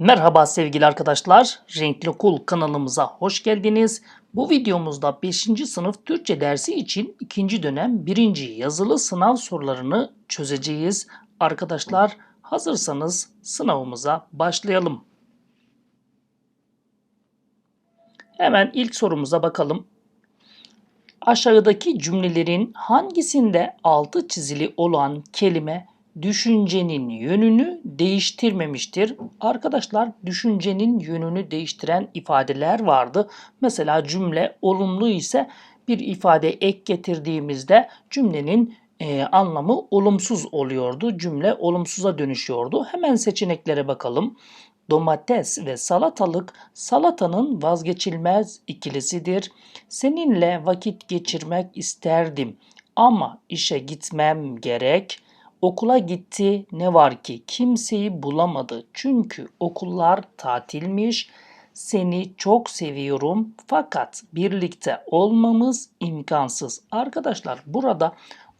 Merhaba sevgili arkadaşlar. Renkli Okul kanalımıza hoş geldiniz. Bu videomuzda 5. sınıf Türkçe dersi için 2. dönem 1. yazılı sınav sorularını çözeceğiz. Arkadaşlar hazırsanız sınavımıza başlayalım. Hemen ilk sorumuza bakalım. Aşağıdaki cümlelerin hangisinde altı çizili olan kelime düşüncenin yönünü değiştirmemiştir? Arkadaşlar düşüncenin yönünü değiştiren ifadeler vardı. Mesela cümle olumlu ise bir ifade ek getirdiğimizde cümlenin e, anlamı olumsuz oluyordu. Cümle olumsuza dönüşüyordu. Hemen seçeneklere bakalım. Domates ve salatalık salatanın vazgeçilmez ikilisidir. Seninle vakit geçirmek isterdim ama işe gitmem gerek. Okula gitti ne var ki kimseyi bulamadı çünkü okullar tatilmiş. Seni çok seviyorum fakat birlikte olmamız imkansız. Arkadaşlar burada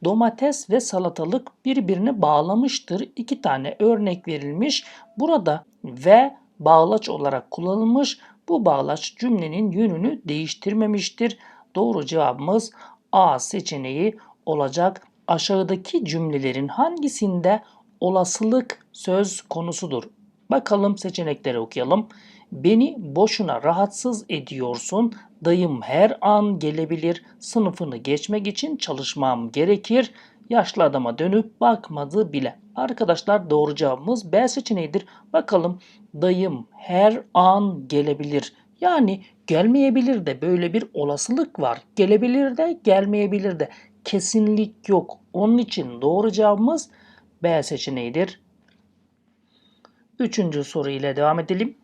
domates ve salatalık birbirine bağlamıştır. İki tane örnek verilmiş. Burada ve bağlaç olarak kullanılmış. Bu bağlaç cümlenin yönünü değiştirmemiştir. Doğru cevabımız A seçeneği olacak. Aşağıdaki cümlelerin hangisinde olasılık söz konusudur? Bakalım seçenekleri okuyalım. Beni boşuna rahatsız ediyorsun. Dayım her an gelebilir. Sınıfını geçmek için çalışmam gerekir. Yaşlı adama dönüp bakmadı bile. Arkadaşlar doğru cevabımız B seçeneğidir. Bakalım dayım her an gelebilir. Yani gelmeyebilir de böyle bir olasılık var. Gelebilir de gelmeyebilir de kesinlik yok. Onun için doğru cevabımız B seçeneğidir. Üçüncü soru ile devam edelim.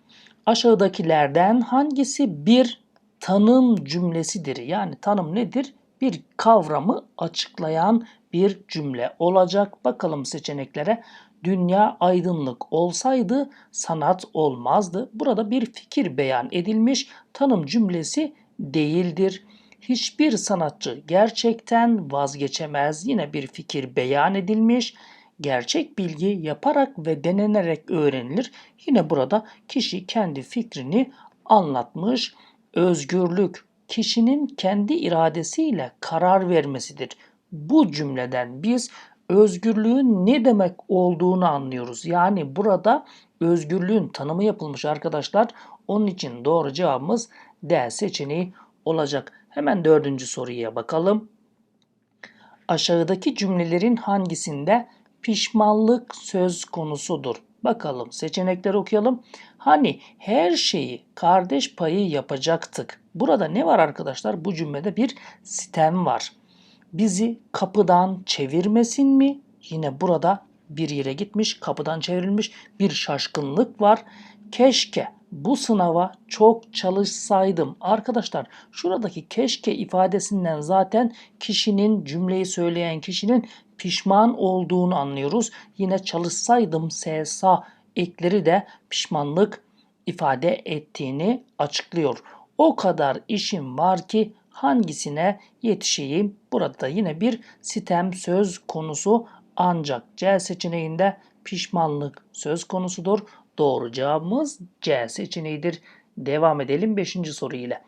Aşağıdakilerden hangisi bir tanım cümlesidir? Yani tanım nedir? Bir kavramı açıklayan bir cümle olacak. Bakalım seçeneklere. Dünya aydınlık olsaydı sanat olmazdı. Burada bir fikir beyan edilmiş. Tanım cümlesi değildir. Hiçbir sanatçı gerçekten vazgeçemez. Yine bir fikir beyan edilmiş. Gerçek bilgi yaparak ve denenerek öğrenilir. Yine burada kişi kendi fikrini anlatmış. Özgürlük kişinin kendi iradesiyle karar vermesidir. Bu cümleden biz özgürlüğün ne demek olduğunu anlıyoruz. Yani burada özgürlüğün tanımı yapılmış arkadaşlar. Onun için doğru cevabımız D seçeneği olacak. Hemen dördüncü soruya bakalım. Aşağıdaki cümlelerin hangisinde pişmanlık söz konusudur? Bakalım seçenekleri okuyalım. Hani her şeyi kardeş payı yapacaktık. Burada ne var arkadaşlar? Bu cümlede bir sitem var. Bizi kapıdan çevirmesin mi? Yine burada bir yere gitmiş, kapıdan çevrilmiş bir şaşkınlık var. Keşke bu sınava çok çalışsaydım. Arkadaşlar şuradaki keşke ifadesinden zaten kişinin cümleyi söyleyen kişinin pişman olduğunu anlıyoruz. Yine çalışsaydım SSA ekleri de pişmanlık ifade ettiğini açıklıyor. O kadar işim var ki hangisine yetişeyim? Burada da yine bir sitem söz konusu ancak C seçeneğinde pişmanlık söz konusudur. Doğru cevabımız C seçeneğidir. Devam edelim 5. soru ile.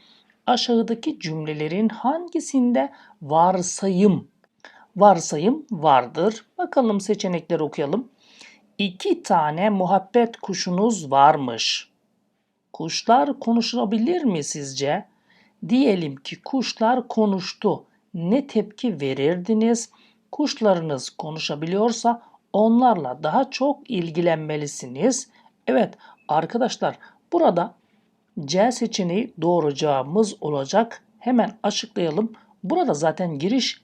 Aşağıdaki cümlelerin hangisinde varsayım varsayım vardır? Bakalım seçenekleri okuyalım. İki tane muhabbet kuşunuz varmış. Kuşlar konuşabilir mi sizce? Diyelim ki kuşlar konuştu. Ne tepki verirdiniz? Kuşlarınız konuşabiliyorsa onlarla daha çok ilgilenmelisiniz. Evet arkadaşlar burada C seçeneği doğru cevabımız olacak. Hemen açıklayalım. Burada zaten giriş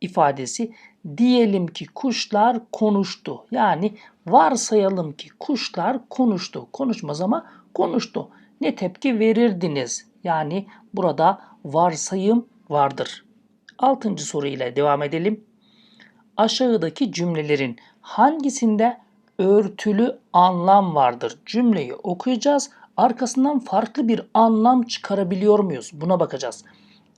ifadesi diyelim ki kuşlar konuştu. Yani varsayalım ki kuşlar konuştu. Konuşmaz ama konuştu. Ne tepki verirdiniz? Yani burada varsayım vardır. Altıncı soru ile devam edelim. Aşağıdaki cümlelerin hangisinde örtülü anlam vardır? Cümleyi okuyacağız. Arkasından farklı bir anlam çıkarabiliyor muyuz? Buna bakacağız.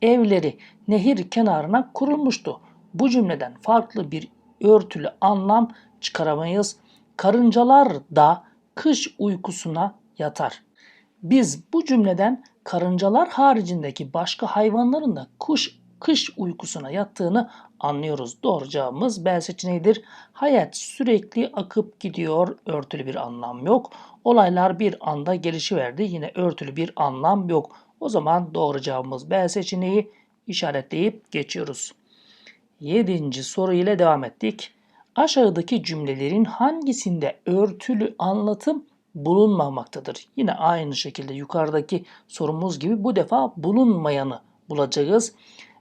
Evleri nehir kenarına kurulmuştu. Bu cümleden farklı bir örtülü anlam çıkaramayız. Karıncalar da kış uykusuna yatar. Biz bu cümleden karıncalar haricindeki başka hayvanların da kuş kış uykusuna yattığını anlıyoruz. Doğru cevabımız B seçeneğidir. Hayat sürekli akıp gidiyor. Örtülü bir anlam yok. Olaylar bir anda gelişiverdi. Yine örtülü bir anlam yok. O zaman doğru cevabımız B seçeneği işaretleyip geçiyoruz. Yedinci soru ile devam ettik. Aşağıdaki cümlelerin hangisinde örtülü anlatım bulunmamaktadır? Yine aynı şekilde yukarıdaki sorumuz gibi bu defa bulunmayanı bulacağız.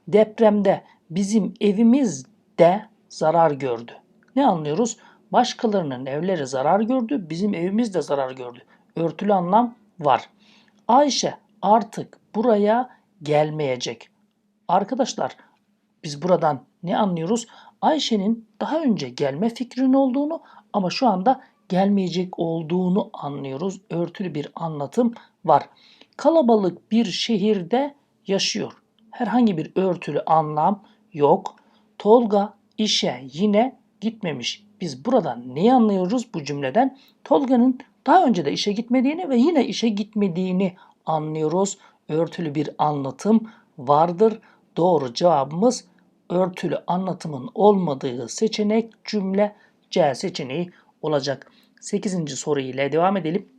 Depremde bizim evimiz de zarar gördü. Ne anlıyoruz? Başkalarının evleri zarar gördü, bizim evimiz de zarar gördü. Örtülü anlam var. Ayşe artık buraya gelmeyecek. Arkadaşlar biz buradan ne anlıyoruz? Ayşe'nin daha önce gelme fikrinin olduğunu ama şu anda gelmeyecek olduğunu anlıyoruz. Örtülü bir anlatım var. Kalabalık bir şehirde yaşıyor. Herhangi bir örtülü anlam yok. Tolga işe yine gitmemiş. Biz buradan neyi anlıyoruz bu cümleden? Tolga'nın daha önce de işe gitmediğini ve yine işe gitmediğini anlıyoruz. Örtülü bir anlatım vardır. Doğru cevabımız örtülü anlatımın olmadığı seçenek cümle C seçeneği olacak. 8. soru ile devam edelim.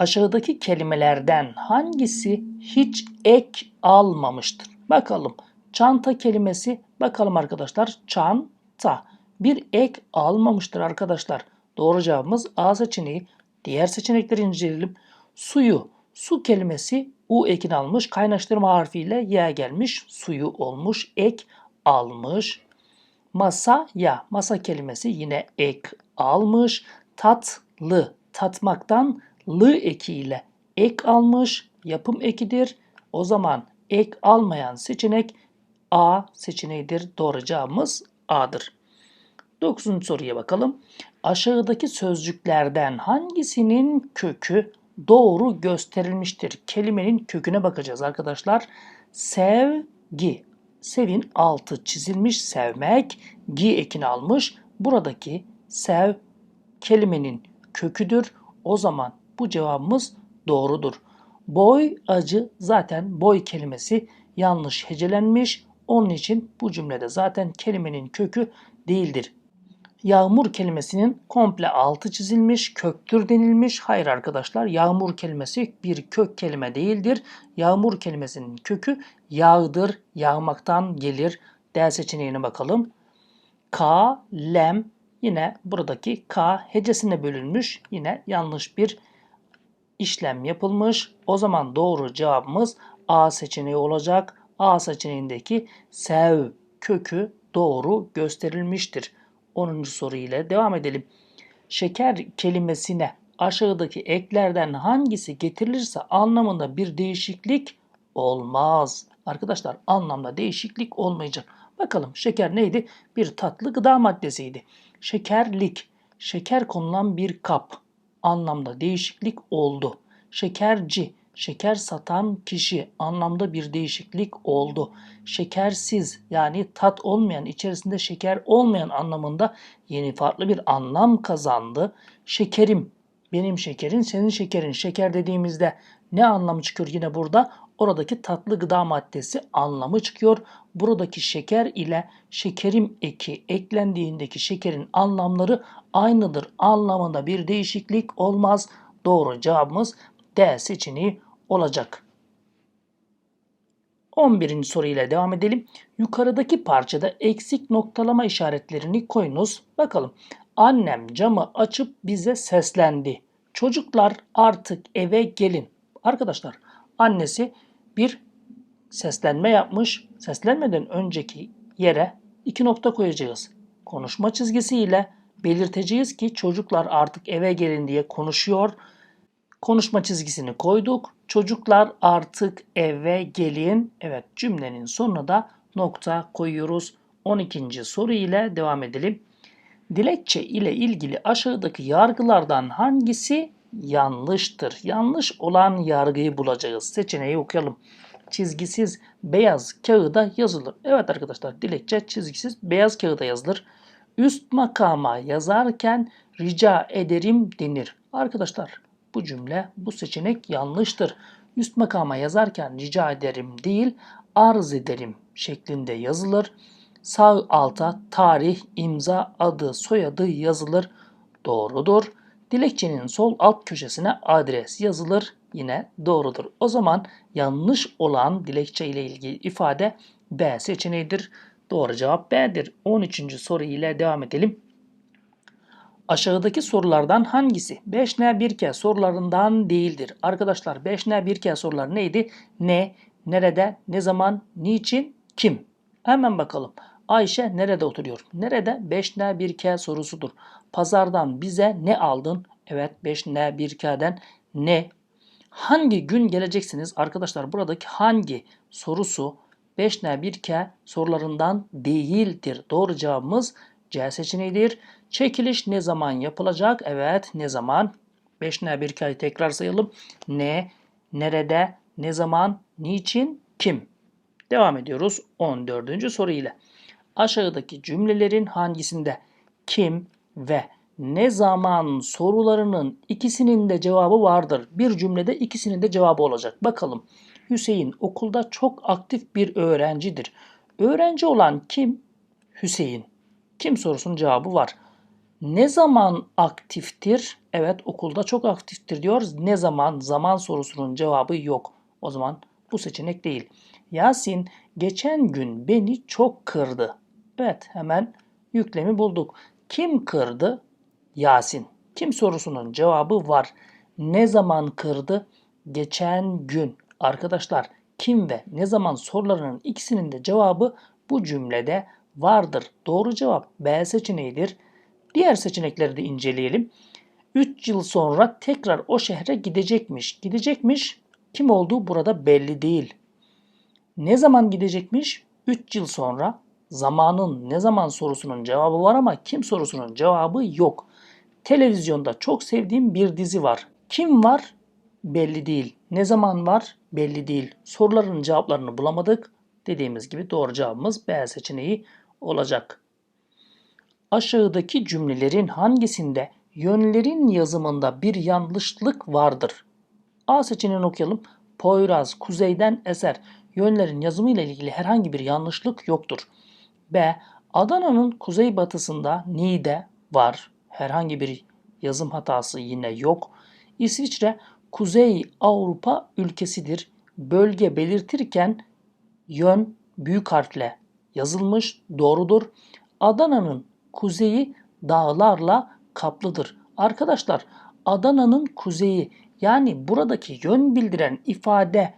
Aşağıdaki kelimelerden hangisi hiç ek almamıştır? Bakalım. Çanta kelimesi bakalım arkadaşlar. Çanta. Bir ek almamıştır arkadaşlar. Doğru cevabımız A seçeneği. Diğer seçenekleri inceleyelim. Suyu. Su kelimesi U ekini almış. Kaynaştırma harfiyle Y gelmiş. Suyu olmuş. Ek almış. Masa ya. Masa kelimesi yine ek almış. Tatlı. Tatmaktan lı ekiyle ek almış. Yapım ekidir. O zaman ek almayan seçenek A seçeneğidir. Doğru cevabımız A'dır. 9. soruya bakalım. Aşağıdaki sözcüklerden hangisinin kökü doğru gösterilmiştir? Kelimenin köküne bakacağız arkadaşlar. Sevgi. Sevin altı çizilmiş sevmek. Gi ekini almış. Buradaki sev kelimenin köküdür. O zaman bu cevabımız doğrudur. Boy acı zaten boy kelimesi yanlış hecelenmiş. Onun için bu cümlede zaten kelimenin kökü değildir. Yağmur kelimesinin komple altı çizilmiş, köktür denilmiş. Hayır arkadaşlar yağmur kelimesi bir kök kelime değildir. Yağmur kelimesinin kökü yağdır, yağmaktan gelir. D seçeneğine bakalım. K, lem yine buradaki K hecesine bölünmüş. Yine yanlış bir işlem yapılmış. O zaman doğru cevabımız A seçeneği olacak. A seçeneğindeki sev kökü doğru gösterilmiştir. 10. soru ile devam edelim. Şeker kelimesine aşağıdaki eklerden hangisi getirilirse anlamında bir değişiklik olmaz. Arkadaşlar anlamda değişiklik olmayacak. Bakalım şeker neydi? Bir tatlı gıda maddesiydi. Şekerlik, şeker konulan bir kap. Anlamda değişiklik oldu. Şekerci, şeker satan kişi anlamda bir değişiklik oldu. Şekersiz yani tat olmayan, içerisinde şeker olmayan anlamında yeni farklı bir anlam kazandı. Şekerim, benim şekerin, senin şekerin. Şeker dediğimizde ne anlamı çıkıyor yine burada? Oradaki tatlı gıda maddesi anlamı çıkıyor. Buradaki şeker ile şekerim eki eklendiğindeki şekerin anlamları aynıdır. Anlamında bir değişiklik olmaz. Doğru cevabımız D seçeneği olacak. 11. soru ile devam edelim. Yukarıdaki parçada eksik noktalama işaretlerini koyunuz. Bakalım. Annem camı açıp bize seslendi. Çocuklar artık eve gelin. Arkadaşlar annesi bir seslenme yapmış. Seslenmeden önceki yere iki nokta koyacağız. Konuşma çizgisiyle belirteceğiz ki çocuklar artık eve gelin diye konuşuyor. Konuşma çizgisini koyduk. Çocuklar artık eve gelin. Evet cümlenin sonuna da nokta koyuyoruz. 12. soru ile devam edelim. Dilekçe ile ilgili aşağıdaki yargılardan hangisi yanlıştır? Yanlış olan yargıyı bulacağız. Seçeneği okuyalım. Çizgisiz beyaz kağıda yazılır. Evet arkadaşlar dilekçe çizgisiz beyaz kağıda yazılır. Üst makama yazarken rica ederim denir. Arkadaşlar bu cümle, bu seçenek yanlıştır. Üst makama yazarken rica ederim değil, arz ederim şeklinde yazılır. Sağ alta tarih, imza, adı, soyadı yazılır. Doğrudur. Dilekçenin sol alt köşesine adres yazılır. Yine doğrudur. O zaman yanlış olan dilekçe ile ilgili ifade B seçeneğidir. Doğru cevap B'dir. 13. soru ile devam edelim. Aşağıdaki sorulardan hangisi 5N 1K sorularından değildir? Arkadaşlar 5N 1K sorular neydi? Ne, nerede, ne zaman, niçin, kim? Hemen bakalım. Ayşe nerede oturuyor? Nerede? 5N 1K sorusudur. Pazardan bize ne aldın? Evet 5N 1K'den ne? Hangi gün geleceksiniz? Arkadaşlar buradaki hangi sorusu 5N 1K sorularından değildir. Doğru cevabımız C seçeneğidir. Çekiliş ne zaman yapılacak? Evet ne zaman? 5N 1K'yı tekrar sayalım. Ne, nerede, ne zaman, niçin, kim? Devam ediyoruz 14. soru ile. Aşağıdaki cümlelerin hangisinde kim ve ne zaman sorularının ikisinin de cevabı vardır. Bir cümlede ikisinin de cevabı olacak. Bakalım. Hüseyin okulda çok aktif bir öğrencidir. Öğrenci olan kim? Hüseyin. Kim sorusunun cevabı var. Ne zaman aktiftir? Evet okulda çok aktiftir diyoruz. Ne zaman? Zaman sorusunun cevabı yok. O zaman bu seçenek değil. Yasin geçen gün beni çok kırdı. Evet hemen yüklemi bulduk. Kim kırdı? Yasin. Kim sorusunun cevabı var. Ne zaman kırdı? Geçen gün. Arkadaşlar kim ve ne zaman sorularının ikisinin de cevabı bu cümlede vardır. Doğru cevap B seçeneğidir. Diğer seçenekleri de inceleyelim. 3 yıl sonra tekrar o şehre gidecekmiş. Gidecekmiş. Kim olduğu burada belli değil. Ne zaman gidecekmiş? 3 yıl sonra. Zamanın ne zaman sorusunun cevabı var ama kim sorusunun cevabı yok. Televizyonda çok sevdiğim bir dizi var. Kim var? Belli değil. Ne zaman var? Belli değil. Soruların cevaplarını bulamadık. Dediğimiz gibi doğru cevabımız B seçeneği olacak. Aşağıdaki cümlelerin hangisinde yönlerin yazımında bir yanlışlık vardır? A seçeneğini okuyalım. Poyraz kuzeyden eser. Yönlerin yazımı ile ilgili herhangi bir yanlışlık yoktur. B. Adana'nın kuzeybatısında Niğde var. Herhangi bir yazım hatası yine yok. İsviçre Kuzey Avrupa ülkesidir. Bölge belirtirken yön büyük harfle yazılmış. Doğrudur. Adana'nın kuzeyi dağlarla kaplıdır. Arkadaşlar Adana'nın kuzeyi yani buradaki yön bildiren ifade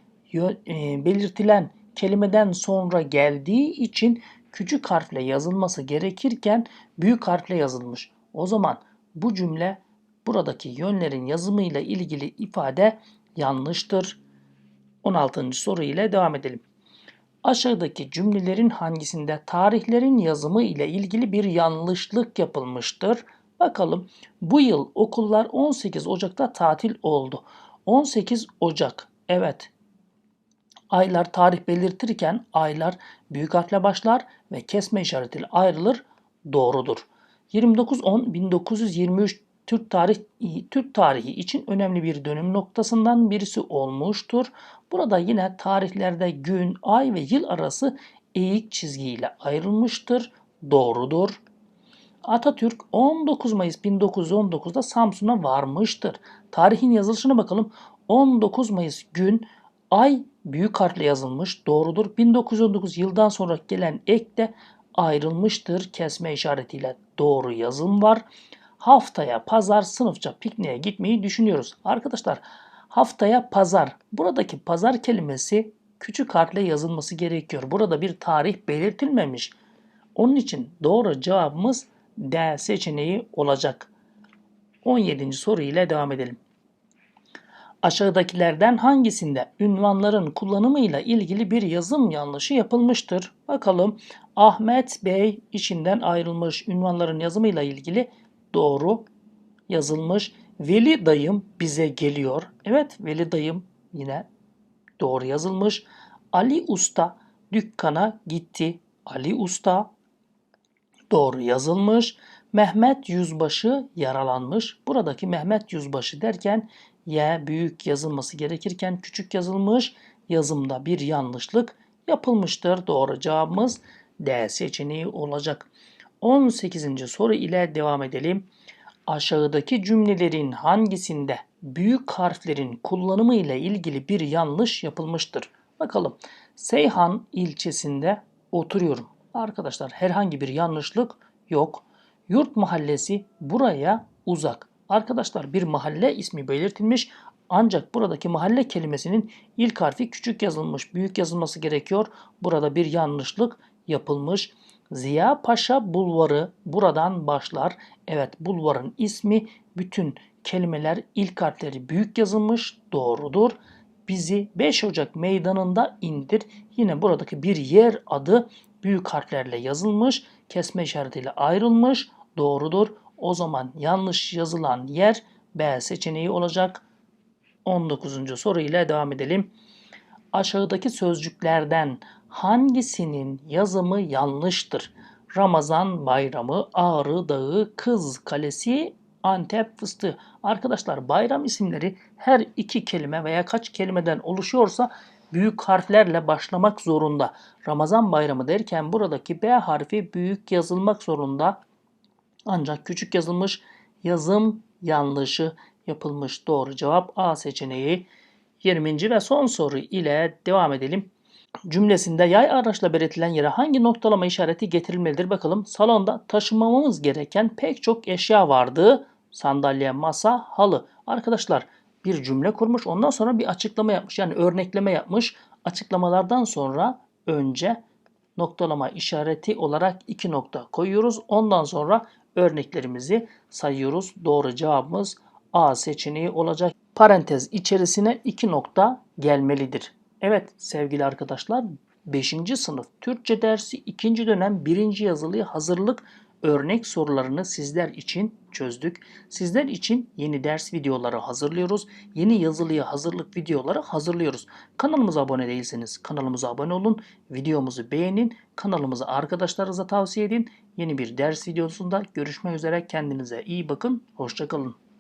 belirtilen kelimeden sonra geldiği için küçük harfle yazılması gerekirken büyük harfle yazılmış. O zaman bu cümle buradaki yönlerin yazımıyla ilgili ifade yanlıştır. 16. soru ile devam edelim. Aşağıdaki cümlelerin hangisinde tarihlerin yazımı ile ilgili bir yanlışlık yapılmıştır? Bakalım. Bu yıl okullar 18 Ocak'ta tatil oldu. 18 Ocak. Evet. Aylar tarih belirtirken aylar büyük harfle başlar ve kesme işaretiyle ayrılır. Doğrudur. 29-10-1923 Türk tarih Türk tarihi için önemli bir dönüm noktasından birisi olmuştur. Burada yine tarihlerde gün, ay ve yıl arası eğik çizgiyle ayrılmıştır. Doğrudur. Atatürk 19 Mayıs 1919'da Samsun'a varmıştır. Tarihin yazılışına bakalım. 19 Mayıs gün ay büyük harfle yazılmış. Doğrudur. 1919 yıldan sonra gelen ek de ayrılmıştır. Kesme işaretiyle doğru yazım var. Haftaya pazar sınıfça pikniğe gitmeyi düşünüyoruz. Arkadaşlar haftaya pazar. Buradaki pazar kelimesi küçük harfle yazılması gerekiyor. Burada bir tarih belirtilmemiş. Onun için doğru cevabımız D seçeneği olacak. 17. soru ile devam edelim. Aşağıdakilerden hangisinde ünvanların kullanımıyla ilgili bir yazım yanlışı yapılmıştır? Bakalım. Ahmet Bey işinden ayrılmış ünvanların yazımıyla ilgili doğru yazılmış. Veli dayım bize geliyor. Evet Veli dayım yine doğru yazılmış. Ali Usta dükkana gitti. Ali Usta doğru yazılmış. Mehmet Yüzbaşı yaralanmış. Buradaki Mehmet Yüzbaşı derken Y büyük yazılması gerekirken küçük yazılmış. Yazımda bir yanlışlık yapılmıştır. Doğru cevabımız D seçeneği olacak. 18. soru ile devam edelim. Aşağıdaki cümlelerin hangisinde büyük harflerin kullanımı ile ilgili bir yanlış yapılmıştır? Bakalım. Seyhan ilçesinde oturuyorum. Arkadaşlar herhangi bir yanlışlık yok. Yurt mahallesi buraya uzak. Arkadaşlar bir mahalle ismi belirtilmiş ancak buradaki mahalle kelimesinin ilk harfi küçük yazılmış, büyük yazılması gerekiyor. Burada bir yanlışlık yapılmış. Ziya Paşa Bulvarı buradan başlar. Evet bulvarın ismi bütün kelimeler ilk harfleri büyük yazılmış. Doğrudur. Bizi 5 Ocak meydanında indir. Yine buradaki bir yer adı büyük harflerle yazılmış. Kesme işaretiyle ayrılmış. Doğrudur. O zaman yanlış yazılan yer B seçeneği olacak. 19. soru ile devam edelim. Aşağıdaki sözcüklerden hangisinin yazımı yanlıştır? Ramazan bayramı, Ağrı Dağı, Kız Kalesi, Antep fıstığı. Arkadaşlar bayram isimleri her iki kelime veya kaç kelimeden oluşuyorsa büyük harflerle başlamak zorunda. Ramazan bayramı derken buradaki B harfi büyük yazılmak zorunda. Ancak küçük yazılmış yazım yanlışı yapılmış. Doğru cevap A seçeneği. 20. ve son soru ile devam edelim. Cümlesinde yay araçla belirtilen yere hangi noktalama işareti getirilmelidir? Bakalım salonda taşımamamız gereken pek çok eşya vardı. Sandalye, masa, halı. Arkadaşlar bir cümle kurmuş ondan sonra bir açıklama yapmış. Yani örnekleme yapmış. Açıklamalardan sonra önce noktalama işareti olarak iki nokta koyuyoruz. Ondan sonra örneklerimizi sayıyoruz. Doğru cevabımız A seçeneği olacak. Parantez içerisine iki nokta gelmelidir. Evet sevgili arkadaşlar 5. sınıf Türkçe dersi 2. dönem 1. yazılıya hazırlık örnek sorularını sizler için çözdük. Sizler için yeni ders videoları hazırlıyoruz. Yeni yazılıya hazırlık videoları hazırlıyoruz. Kanalımıza abone değilseniz kanalımıza abone olun. Videomuzu beğenin. Kanalımızı arkadaşlarınıza tavsiye edin. Yeni bir ders videosunda görüşmek üzere. Kendinize iyi bakın. Hoşçakalın.